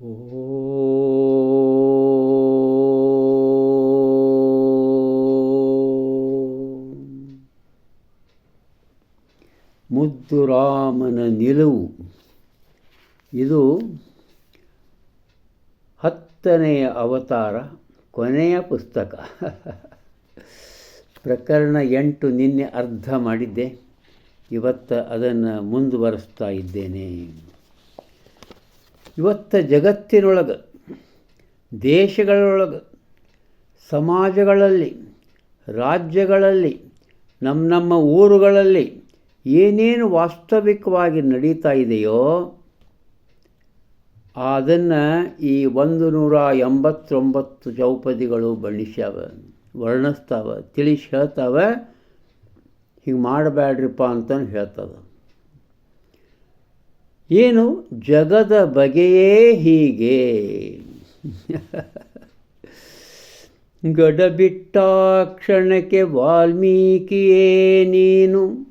ಮುದ್ದು ರಾಮನ ನಿಲುವು ಇದು ಹತ್ತನೆಯ ಅವತಾರ, ಕೊನೆಯ ಪುಸ್ತಕ. ಪ್ರಕರಣ ಎಂಟು ನಿನ್ನೆ ಅರ್ಧ ಮಾಡಿದ್ದೆ. ಇವತ್ತು ಅದನ್ನು ಮುಂದುವರೆಸ್ತಾ ಇದ್ದೇನೆ. ಇವತ್ತು ಜಗತ್ತಿನೊಳಗೆ, ದೇಶಗಳೊಳಗೆ, ಸಮಾಜಗಳಲ್ಲಿ, ರಾಜ್ಯಗಳಲ್ಲಿ ನಮ್ಮ ನಮ್ಮ ಊರುಗಳಲ್ಲಿ ಏನೇನು ವಾಸ್ತವಿಕವಾಗಿ ನಡೀತಾ ಇದೆಯೋ, ಅದನ್ನು ಈ ಒಂದು ನೂರ ಎಂಬತ್ತೊಂಬತ್ತು ಚೌಪದಿಗಳು ಬಣ್ಣಿಸ್ಯಾವ, ವರ್ಣಿಸ್ತಾವ, ತಿಳಿಸಿ ಹೇಳ್ತಾವೆ. ಹೀಗೆ ಮಾಡಬೇಡ್ರಿಪ್ಪ ಅಂತಂದು ಹೇಳ್ತದ ಏನು? ಜಗದ ಬಗೆಯೇ ಹೀಗೆ. ಗಡಬಿಟ್ಟ ಕ್ಷಣಕ್ಕೆ ವಾಲ್ಮೀಕಿಯೇ ನೀನು.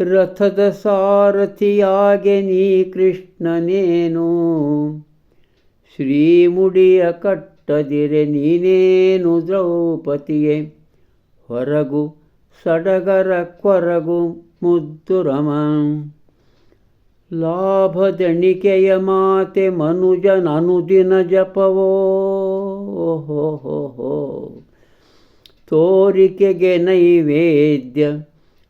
ರಥದ ಸಾರಥಿಯಾಗೆ ನೀ ಕೃಷ್ಣನೇನು. ಶ್ರೀಮುಡಿಯ ಕಟ್ಟದಿರೆ ನೀನೇನು ದ್ರೌಪದಿಯೇ. ಹೊರಗು ಸಡಗರ ಕೊರಗು ಮುದ್ದು ರಮ. ಲಾಭದಣಿಕೆಯ ಮಾತೆ ಮನುಜನನುದಿನ ಜಪವೋ. ಹೋ ತೋರಿಕೆಗೆ ನೈವೇದ್ಯ,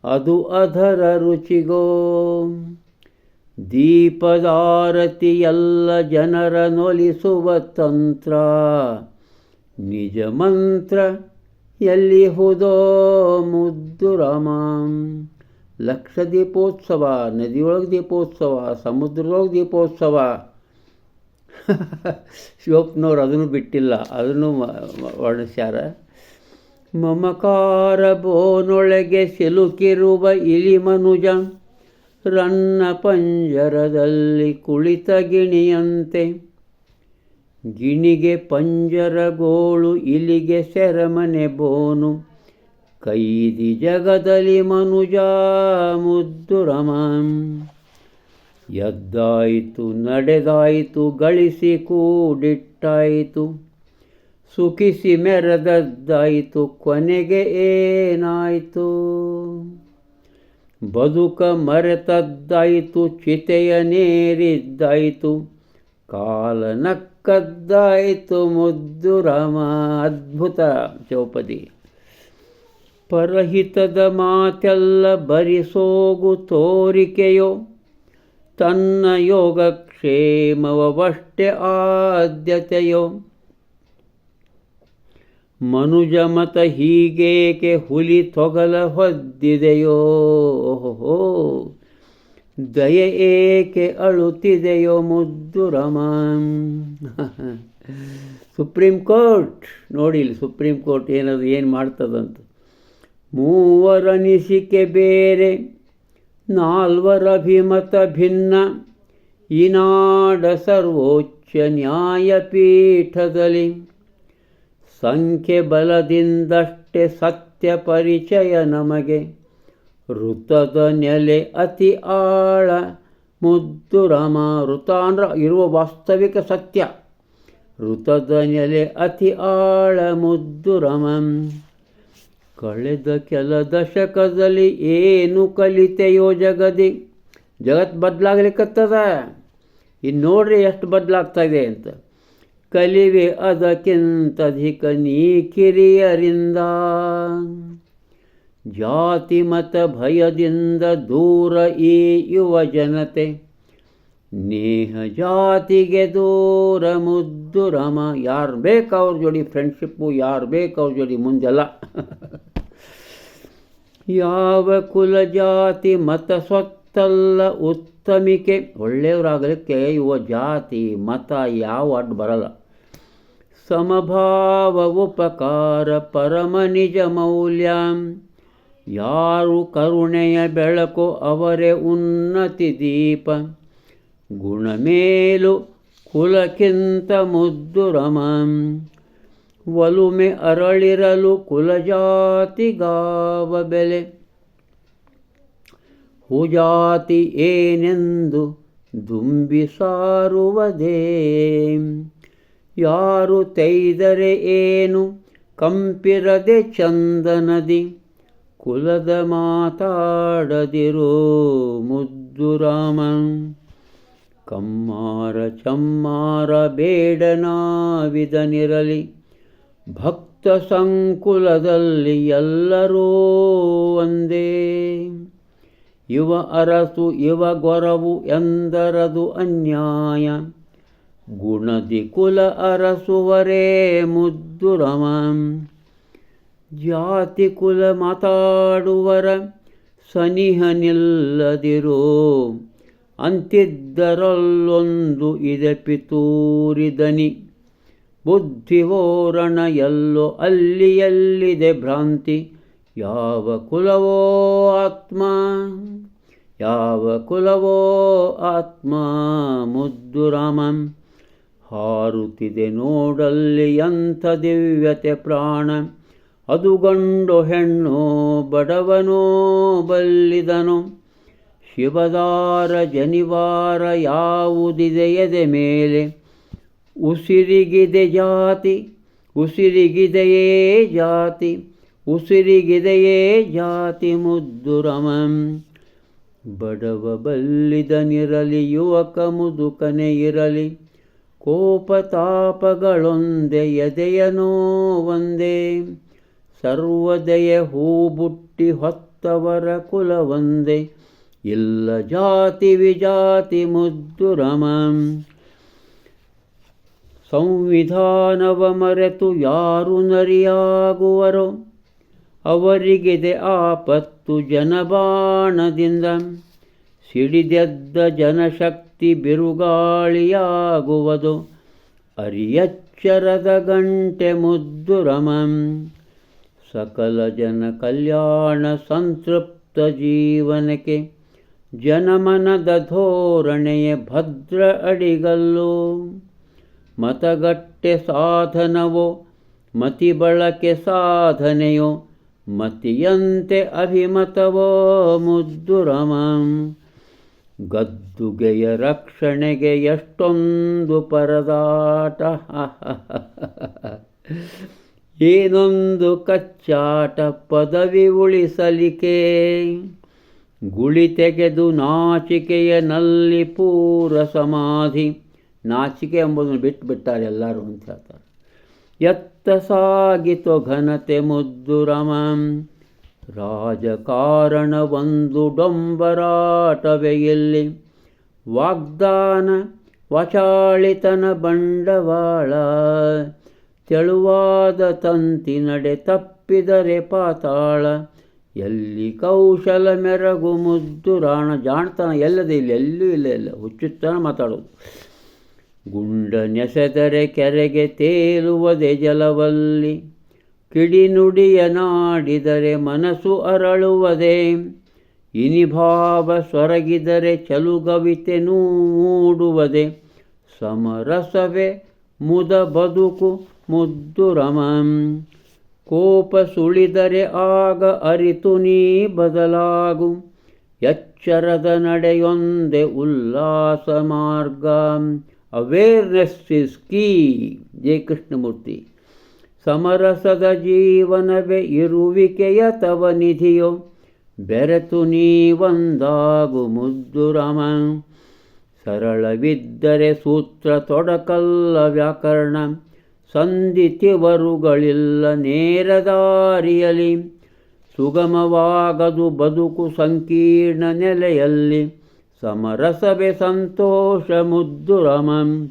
ಅದು ಅಧರ ರುಚಿಗೋ. ದೀಪದಾರತಿಯಲ್ಲ ಜನರ ನೊಲಿಸುವ ತಂತ್ರ, ನಿಜ ಮಂತ್ರ ಎಲ್ಲಿ ಹುದೋ ಮುದ್ದು ರಾಮ ಲಕ್ಷ ದೀಪೋತ್ಸವ ನದಿಯೊಳಗೆ ದೀಪೋತ್ಸವ, ಸಮುದ್ರದೊಳಗೆ ದೀಪೋತ್ಸವ. ಶಿವಪ್ಪನವ್ರು ಅದನ್ನು ಬಿಟ್ಟಿಲ್ಲ, ಅದನ್ನು ವರ್ಣಿಸ್ಯಾರ. ಮಮಕಾರ ಬೋನೊಳಗೆ ಸಿಲುಕಿರುವ ಇಲಿ ಮನುಜ, ರನ್ನ ಪಂಜರದಲ್ಲಿ ಕುಳಿತ ಗಿಣಿಯಂತೆ. ಗಿಣಿಗೆ ಪಂಜರಗೋಳು, ಇಲಿಗೆ ಸೆರಮನೆ ಬೋನು ಕೈದಿ ಜಗದಲ್ಲಿ ಮನುಜ ಮುದ್ದು ರಮ. ಎದ್ದಾಯಿತು, ನಡೆದಾಯಿತು, ಗಳಿಸಿ ಕೂಡಿಟ್ಟಾಯಿತು. ಸುಖಿಸಿ ಮೆರೆದದ್ದಾಯಿತು, ಕೊನೆಗೆ ಏನಾಯಿತು? ಬದುಕ ಮರೆತದ್ದಾಯಿತು, ಚಿತೆಯ ನೇರಿದ್ದಾಯಿತು. ಕಾಲ ನಕ್ಕದ್ದಾಯಿತು, ಮುದ್ದು ರಾಮ. ಅದ್ಭುತ. ಚೌಪದಿ ಪರಹಿತದ ಮಾತೆಲ್ಲ ಬರಿಸೋಗು ತೋರಿಕೆಯೋ. ತನ್ನ ಯೋಗಕ್ಷೇಮವಷ್ಟೇ ಆದ್ಯತೆಯೋ. ಮನುಜ ಮತ ಹೀಗೇಕೆ ಹುಲಿ ತೊಗಲ ಹೊದ್ದಿದೆಯೋ. ದಯೆ ಏಕೆ ಅಳುತ್ತಿದೆಯೋ ಮುದ್ದು ರಮಾನ್. ಸುಪ್ರೀಂ ಕೋರ್ಟ್, ನೋಡಿ ಸುಪ್ರೀಂ ಕೋರ್ಟ್ ಏನದು, ಏನು ಮಾಡ್ತದಂತ. ಮೂವರನಿಸಿಕೆ ಬೇರೆ, ನಾಲ್ವರಭಿಮತ ಭಿನ್ನ. ಈನಾಡ ಸರ್ವೋಚ್ಚ ನ್ಯಾಯಪೀಠದಲ್ಲಿ ಸಂಖ್ಯೆ ಬಲದಿಂದಷ್ಟೇ ಸತ್ಯ ಪರಿಚಯ ನಮಗೆ. ಋತದ ನೆಲೆ ಅತಿ ಆಳ, ಮುದ್ದು ರಮ ಋತ ಅಂದ್ರೆ ಇರುವ ವಾಸ್ತವಿಕ ಸತ್ಯ. ಋತದ ನೆಲೆ ಅತಿ ಆಳ, ಮುದ್ದು ರಮ. ಕಳೆದ ಕೆಲ ದಶಕದಲ್ಲಿ ಏನು ಕಲಿತೆಯೋ ಜಗದಿ? ಜಗತ್ತು ಬದಲಾಗ್ಲಿಕ್ಕತ್ತದ ಇನ್ನು ನೋಡ್ರಿ ಎಷ್ಟು ಬದಲಾಗ್ತಾ ಇದೆ ಅಂತ. ಕಲಿವೆ ಅದಕ್ಕಿಂತಧಿಕ ನೀ ಕಿರಿಯರಿಂದ. ಜಾತಿ ಮತ ಭಯದಿಂದ ದೂರ ಈ ಯುವ ಜನತೆ. ನೇಹ ಜಾತಿಗೆ ದೂರ ಮುದ್ದು ರಮ. ಯಾರು ಬೇಕು ಅವ್ರ ಜೋಡಿ ಫ್ರೆಂಡ್ಶಿಪ್ಪು ಯಾರು ಬೇಕು ಅವ್ರ ಜೋಡಿ ಮುಂದೆಲ್ಲ. ಯಾವ ಕುಲ ಜಾತಿ ಮತ ಸ್ವತ್ತಲ್ಲ ಉತ್ತಮಿಕೆ. ಒಳ್ಳೆಯವರಾಗಲಿಕ್ಕೆ ಯುವ ಜಾತಿ, ಮತ ಯಾವ ಅಡ್ಡು ಬರಲ್ಲ. ಸಮಭಾವ ಉಪಕಾರ ಪರಮ ನಿಜ ಮೌಲ್ಯ. ಯಾರು ಕರುಣೆಯ ಬೆಳಕು ಅವರೇ ಉನ್ನತಿ ದೀಪ. ಗುಣಮೇಲು ಕುಲಕ್ಕಿಂತ ಮುದ್ದು ರಮ. ಒಲುಮೆ ಅರಳಿರಲು ಕುಲಜಾತಿಗಾವ ಬೆಲೆ ಹುಜಾತಿ ಏನೆಂದು ದುಂಬಿ ಸಾರುವುದೇ ಯಾರು ತೈದರೆ ಏನು? ಕಂಪಿರದೆ ಚಂದನದಿ. ಕುಲದ ಮಾತಾಡದಿರೋ ಮುದ್ದು ರಾಮನ್ ಕಮ್ಮಾರ ಚಮ್ಮಾರ ಬೇಡನಾವಿದನಿರಲಿ. ಭಕ್ತ ಸಂಕುಲದಲ್ಲಿ ಎಲ್ಲರೂ ಒಂದೇ. ಇವ ಅರಸು ಇವ ಗೊರವು ಎಂದರದು ಅನ್ಯಾಯ. ಗುಣದಿ ಕುಲ ಅರಸುವರೇ ಮುದ್ದುರಮ ಜಾತಿ ಕುಲ ಮಾತಾಡುವರ ಸನಿಹ ನಿಲ್ಲದಿರೋ ಅಂತಿದ್ದರಲ್ಲೊಂದು ಇದೆ ಪಿತೂರಿದನಿ. ಬುದ್ಧಿವೋರಣ ಎಲ್ಲೋ ಅಲ್ಲಿ ಎಲ್ಲಿದೆ ಭ್ರಾಂತಿ. ಯಾವ ಕುಲವೋ ಆತ್ಮ, ಯಾವ ಕುಲವೋ ಆತ್ಮ, ಮುದ್ದು ರಾಮಂ. ಹಾರುತ್ತಿದೆ ನೋಡಲ್ಲಿ ಎಂಥ ದಿವ್ಯತೆ ಪ್ರಾಣ. ಅದು ಗಂಡು ಹೆಣ್ಣು, ಬಡವನೋ ಬಲ್ಲಿದನು. ಶಿವದಾರ ಜನಿವಾರ ಯಾವುದಿದೆ ಎದೆ ಮೇಲೆ. ಉಸಿರಿಗಿದೆ ಜಾತಿ, ಉಸಿರಿಗಿದೆಯೇ ಜಾತಿ ಉಸಿರಿಗಿದೆಯೇ ಜಾತಿ ಮುದ್ದು ರಮಂ. ಬಡವ ಬಲ್ಲಿದನಿರಲಿ ಯುವಕ ಮುದುಕನೆ ಇರಲಿ ಕೋಪತಾಪಗಳೊಂದೆ ಎದೆಯನೋ ಒಂದೇ ಸರ್ವದಯ ಹೂಬುಟ್ಟಿ ಹೊತ್ತವರ ಕುಲವೊಂದೇ ಇಲ್ಲ ಜಾತಿ ವಿಜಾತಿ ಮುದ್ದು ರಮಂ. ಸಂವಿಧಾನವ ಮರೆತು ಯಾರು ನರಿಯಾಗುವರೋ ಅವರಿಗಿದೆ ಆಪತ್ತು ಜನಬಾಣದಿಂದ ಸಿಡಿದೆದ್ದ ಜನಶಕ್ತಿ ಬಿರುಗಾಳಿಯಾಗುವುದು. ಅರಿಯಚ್ಚರದ ಗಂಟೆ ಮುದ್ದು ರಮಂ. ಸಕಲ ಜನ ಕಲ್ಯಾಣ ಸಂತೃಪ್ತ ಜೀವನಕ್ಕೆ ಜನಮನದ ಧೋರಣೆಯ ಭದ್ರ ಅಡಿಗಲ್ಲು. ಮತಗಟ್ಟೆ ಸಾಧನವೋ ಮತಿ ಬಳಕೆ ಸಾಧನೆಯೋ, ಮತಿಯಂತೆ ಅಭಿಮತವೋ ಮುದ್ದು ರಮಂ ಗದ್ದುಗೆಯ ರಕ್ಷಣೆಗೆ ಎಷ್ಟೊಂದು ಪರದಾಟ. ಏನೊಂದು ಕಚ್ಚಾಟ ಪದವಿ ಉಳಿಸಲಿಕೆ ಗುಳಿ ತೆಗೆದು ನಾಚಿಕೆಯ ನಲ್ಲಿ ಪೂರ ಸಮಾಧಿ ನಾಚಿಕೆ ಎಂಬುದನ್ನು ಬಿಟ್ಟು ಬಿಟ್ಟಾರೆ ಎಲ್ಲರೂ ಅಂತ ಹೇಳ್ತಾರೆ. ಎತ್ತ ಸಾಗಿತು ಘನತೆ ಮುದ್ದು ರಮಂ. ರಾಜಕಾರಣ ಒಂದು ಡೊಂಬರಾಟವೇ ಇಲ್ಲಿ. ವಾಗ್ದಾನ ವಚಾಳಿತನ ಬಂಡವಾಳ. ತೆಳುವಾದ ತಂತಿ ನಡೆ ತಪ್ಪಿದರೆ ಪಾತಾಳ. ಎಲ್ಲಿ ಕೌಶಲ ಮೆರಗು ಮುದ್ದು ರಾಣ. ಜಾಣತನ ಎಲ್ಲದೇ ಇಲ್ಲ, ಎಲ್ಲೂ ಇಲ್ಲ ಇಲ್ಲ ಹುಚ್ಚುತ್ತನ ಮಾತಾಡೋದು. ಗುಂಡ ನೆಸೆದರೆ ಕೆರೆಗೆ ತೇಲುವುದೇ ಜಲವಲ್ಲಿ. ಕಿಡಿನುಡಿಯ ನಾಡಿದರೆ ಮನಸ್ಸು ಅರಳುವುದೇ. ಇನಿಭಾವ ಸೊರಗಿದರೆ ಚಲುಗವಿತೆ ಮೂಡುವುದೇ ಸಮರಸವೇ ಮುದ ಬದುಕು ಮುದ್ದು ರಮಂ. ಕೋಪ ಸುಳಿದರೆ ಆಗ ಅರಿತು ನೀ ಬದಲಾಗು. ಎಚ್ಚರದ ನಡೆಯೊಂದೆ ಉಲ್ಲಾಸ ಮಾರ್ಗ. Awareness is key J Krishnamurti ಸಮರಸದ ಜೀವನವೇ ಇರುವಿಕೆಯ ತವ ನಿಧಿಯೋ ಬೆರೆತು ನೀವಂದಾಗು ಮುದ್ದು ರಾಮ ಸರಳವಿದ್ದರೆ ಸೂತ್ರ ತೊಡಕಲ್ಲ ವ್ಯಾಕರಣ ಸಂಧಿತಿವರುಗಳಿಲ್ಲ ನೇರ ದಾರಿಯಲಿ ಸುಗಮವಾಗದು ಬದುಕು ಸಂಕೀರ್ಣ ನೆಲೆಯಲ್ಲಿ ಸಮರಸವೇ ಸಂತೋಷ ಮುದ್ದು ರಮಂ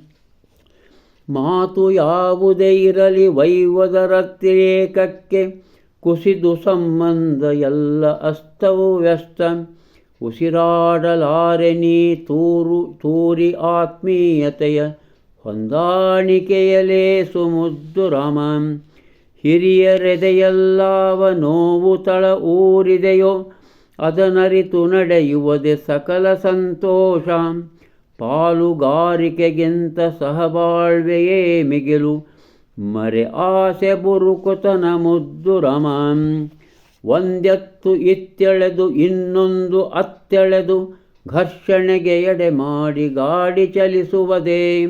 ಮಾತು ಯಾವುದೇ ಇರಲಿ ವೈವದರತಿರೇಕಕ್ಕೆ ಕುಸಿದು ಸಂಬಂಧ ಎಲ್ಲ ಅಸ್ತವು ವ್ಯಸ್ತ. ಉಸಿರಾಡಲಾರೆ ನೀ ತೂರು, ತೂರಿ ಆತ್ಮೀಯತೆಯ ಹೊಂದಾಣಿಕೆಯಲೇ ಸುಮುದ್ದುರಮಂ. ಹಿರಿಯರೆದೆಯಲ್ಲಾವ ನೋವು ತಳ ಊರಿದೆಯೋ ಅದನರಿತು ನಡೆಯುವುದೇ ಸಕಲ ಸಂತೋಷ. ಪಾಲುಗಾರಿಕೆಗಿಂತ ಸಹಬಾಳ್ವೆಯೇ ಮಿಗಿಲು. ಮರೆ ಆಸೆ ಬುರುಕುತನ ಮುದ್ದು ರಮಾಂ. ಒಂದೆತ್ತು ಇತ್ತೆಳೆದು, ಇನ್ನೊಂದು ಅತ್ತೆಳೆದು, ಘರ್ಷಣೆಗೆ ಎಡೆ ಮಾಡಿ ಗಾಡಿ ಚಲಿಸುವುದೇ.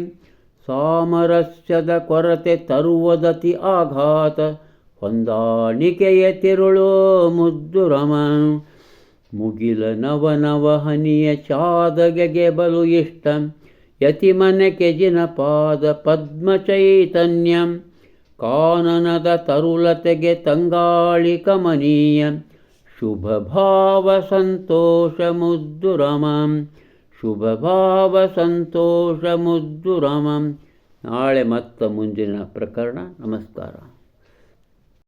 ಸಾಮರಸ್ಯದ ಕೊರತೆ ತರುವುದತಿ ಆಘಾತ. ಹೊಂದಾಣಿಕೆಯ ತಿರುಳು ಮುದ್ದು ರಮ. ಮುಗಿಲ ನವ ನವ ಹನಿಯ ಚಾದಗೆಗೆ ಬಲು ಇಷ್ಟ. ಯತಿಮನೆ ಕೆಜಿನ ಪಾದ ಪದ್ಮ ಚೈತನ್ಯಂ. ಕಾನನದ ತರುಲತೆಗೆ ತಂಗಾಳಿ ಕಮನೀಯ. ಶುಭ ಭಾವ ಸಂತೋಷ ಮುದ್ದುರಮಂ. ಶುಭ ಭಾವ ಸಂತೋಷ ಮುದ್ದುರಮಂ. ನಾಳೆ ಮತ್ತ ಮುಂದಿನ ಪ್ರಕರಣ. ನಮಸ್ಕಾರ.